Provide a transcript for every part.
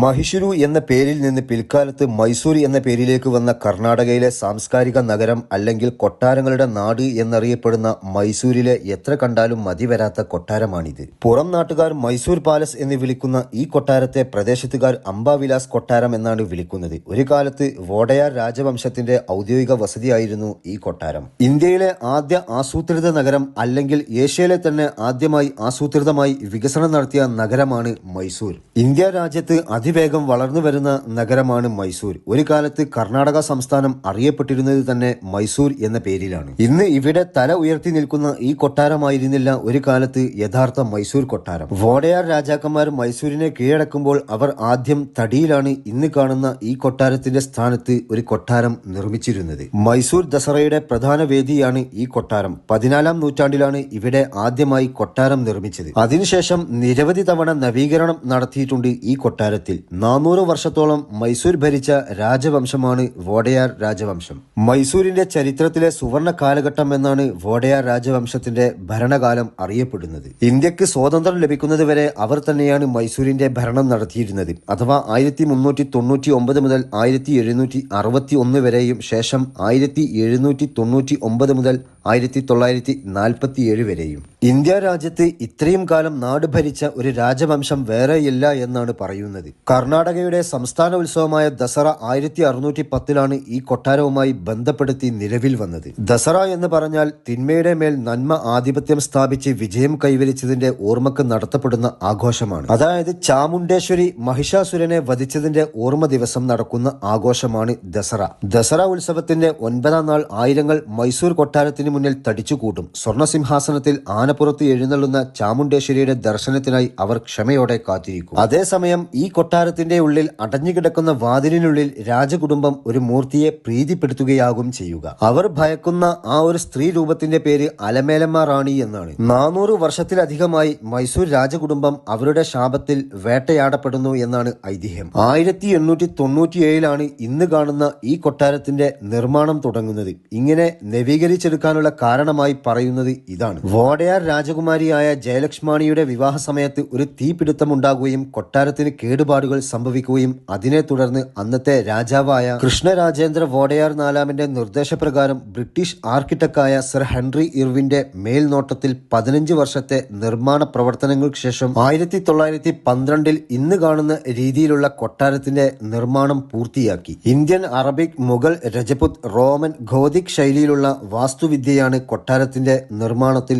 മഹിഷുരു എന്ന പേരിൽ നിന്ന് പിൽക്കാലത്ത് മൈസൂർ എന്ന പേരിലേക്ക് വന്ന കർണാടകയിലെ സാംസ്കാരിക നഗരം അല്ലെങ്കിൽ കൊട്ടാരങ്ങളുടെ നാട് എന്നറിയപ്പെടുന്ന മൈസൂരിലെ എത്ര കണ്ടാലും മതിവരാത്ത കൊട്ടാരമാണിത്. പുറം നാട്ടുകാർ മൈസൂർ പാലസ് എന്ന് വിളിക്കുന്ന ഈ കൊട്ടാരത്തെ പ്രദേശത്തുകാർ അംബാവിലാസ് കൊട്ടാരം എന്നാണ് വിളിക്കുന്നത്. ഒരു കാലത്ത് വോഡയാർ രാജവംശത്തിന്റെ ഔദ്യോഗിക വസതിയായിരുന്നു ഈ കൊട്ടാരം. ഇന്ത്യയിലെ ആദ്യ ആസൂത്രിത നഗരം അല്ലെങ്കിൽ ഏഷ്യയിലെ തന്നെ ആദ്യമായി ആസൂത്രിതമായി വികസനം നടത്തിയ നഗരമാണ് മൈസൂർ. ഇന്ത്യ രാജ്യത്ത് അതിവേഗം വളർന്നു വരുന്ന നഗരമാണ് മൈസൂർ. ഒരു കാലത്ത് കർണാടക സംസ്ഥാനം അറിയപ്പെട്ടിരുന്നത് തന്നെ മൈസൂർ എന്ന പേരിലാണ്. ഇന്ന് ഇവിടെ തല ഉയർത്തി നിൽക്കുന്ന ഈ കൊട്ടാരമായിരുന്നില്ല ഒരു കാലത്ത് യഥാർത്ഥ മൈസൂർ കൊട്ടാരം. വോഡയാർ രാജാക്കന്മാർ മൈസൂരിനെ കീഴടക്കുമ്പോൾ അവർ ആദ്യം തടിയിലാണ് ഇന്ന് കാണുന്ന ഈ കൊട്ടാരത്തിന്റെ സ്ഥാനത്ത് ഒരു കൊട്ടാരം നിർമ്മിച്ചിരുന്നത്. മൈസൂർ ദസറയുടെ പ്രധാന വേദിയാണ് ഈ കൊട്ടാരം. പതിനാലാം നൂറ്റാണ്ടിലാണ് ഇവിടെ ആദ്യമായി കൊട്ടാരം നിർമ്മിച്ചത്. അതിനുശേഷം നിരവധി തവണ നവീകരണം നടത്തിയിട്ടുണ്ട് ഈ കൊട്ടാരത്തിൽ. നാനൂറ് വർഷത്തോളം മൈസൂർ ഭരിച്ച രാജവംശമാണ് വോഡയാർ രാജവംശം. മൈസൂരിന്റെ ചരിത്രത്തിലെ സുവർണ കാലഘട്ടം എന്നാണ് വോഡയാർ രാജവംശത്തിന്റെ ഭരണകാലം അറിയപ്പെടുന്നത്. ഇന്ത്യയ്ക്ക് സ്വാതന്ത്ര്യം ലഭിക്കുന്നതുവരെ അവർ തന്നെയാണ് മൈസൂരിന്റെ ഭരണം നടത്തിയിരുന്നത്. അഥവാ ആയിരത്തി മുന്നൂറ്റി തൊണ്ണൂറ്റി ഒമ്പത് മുതൽ ആയിരത്തി എഴുന്നൂറ്റി അറുപത്തി ഒന്ന് വരെയും ശേഷം ആയിരത്തി എഴുന്നൂറ്റി തൊണ്ണൂറ്റി ഒമ്പത് മുതൽ ആയിരത്തി തൊള്ളായിരത്തി നാൽപ്പത്തി ഏഴ് വരെയും. ഇന്ത്യ രാജ്യത്ത് ഇത്രയും കാലം നാട് ഭരിച്ച ഒരു രാജവംശം വേറെയില്ല എന്നാണ് പറയുന്നത്. കർണാടകയുടെ സംസ്ഥാന ഉത്സവമായ ദസറ ആയിരത്തി അറുന്നൂറ്റി പത്തിലാണ് ഈ കൊട്ടാരവുമായി ബന്ധപ്പെടുത്തി നിലവിൽ വന്നത്. ദസറ എന്ന് പറഞ്ഞാൽ തിന്മയുടെ മേൽ നന്മ ആധിപത്യം സ്ഥാപിച്ച് വിജയം കൈവരിച്ചതിന്റെ ഓർമ്മക്ക് നടത്തപ്പെടുന്ന ആഘോഷമാണ്. അതായത് ചാമുണ്ടേശ്വരി മഹിഷാസുരനെ വധിച്ചതിന്റെ ഓർമ്മ ദിവസം നടക്കുന്ന ആഘോഷമാണ് ദസറ. ദസറ ഉത്സവത്തിന്റെ ഒൻപതാം നാൾ ആയിരങ്ങൾ മൈസൂർ കൊട്ടാരത്തിന് മുന്നിൽ തടിച്ചുകൂട്ടും. സ്വർണസിംഹാസനത്തിൽ ആനപ്പുറത്ത് എഴുന്നള്ളുന്ന ചാമുണ്ടേശ്വരിയുടെ ദർശനത്തിനായി അവർ ക്ഷമയോടെ കാത്തിരിക്കും. അതേസമയം ഈ കൊട്ടാരത്തിന്റെ ഉള്ളിൽ അടഞ്ഞുകിടക്കുന്ന വാതിലിനുള്ളിൽ രാജകുടുംബം ഒരു മൂർത്തിയെ പ്രീതിപ്പെടുത്തുകയാകും ചെയ്യുക. അവർ ഭയക്കുന്ന ആ ഒരു സ്ത്രീ രൂപത്തിന്റെ പേര് അലമേലമ്മ റാണി എന്നാണ്. നാനൂറ് വർഷത്തിലധികമായി മൈസൂർ രാജകുടുംബം അവരുടെ ശാപത്തിൽ വേട്ടയാടപ്പെടുന്നു എന്നാണ് ഐതിഹ്യം. ആയിരത്തി എണ്ണൂറ്റി തൊണ്ണൂറ്റിയേഴിലാണ് ഇന്ന് കാണുന്ന ഈ കൊട്ടാരത്തിന്റെ നിർമ്മാണം തുടങ്ങുന്നത്. ഇങ്ങനെ നവീകരിച്ചെടുക്കാനുള്ള കാരണമായി പറയുന്നത് ഇതാണ്. വോഡയാർ രാജകുമാരിയായ ജയലക്ഷ്മാണിയുടെ വിവാഹ സമയത്ത് ഒരു തീപിടുത്തമുണ്ടാകുകയും കൊട്ടാരത്തിന് കേടുപാടുകൾ സംഭവിക്കുകയും അതിനെ തുടർന്ന് അന്നത്തെ രാജാവായ കൃഷ്ണരാജേന്ദ്ര വോഡയാർ നാലാമിന്റെ നിർദ്ദേശപ്രകാരം ബ്രിട്ടീഷ് ആർക്കിടെക്റ്റായ സർ ഹെൻറി ഇർവിന്റെ മേൽനോട്ടത്തിൽ പതിനഞ്ച് വർഷത്തെ നിർമ്മാണ പ്രവർത്തനങ്ങൾക്ക് ശേഷം ആയിരത്തി തൊള്ളായിരത്തി പന്ത്രണ്ടിൽ ഇന്ന് കാണുന്ന രീതിയിലുള്ള കൊട്ടാരത്തിന്റെ നിർമ്മാണം പൂർത്തിയാക്കി. Indian Arabic Mughal Rajput Roman Gothic ശൈലിയിലുള്ള വാസ്തുവിദ്യയാണ് കൊട്ടാരത്തിന്റെ നിർമ്മാണത്തിൽ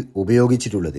ഉപയോഗിച്ചിട്ടുള്ളത്.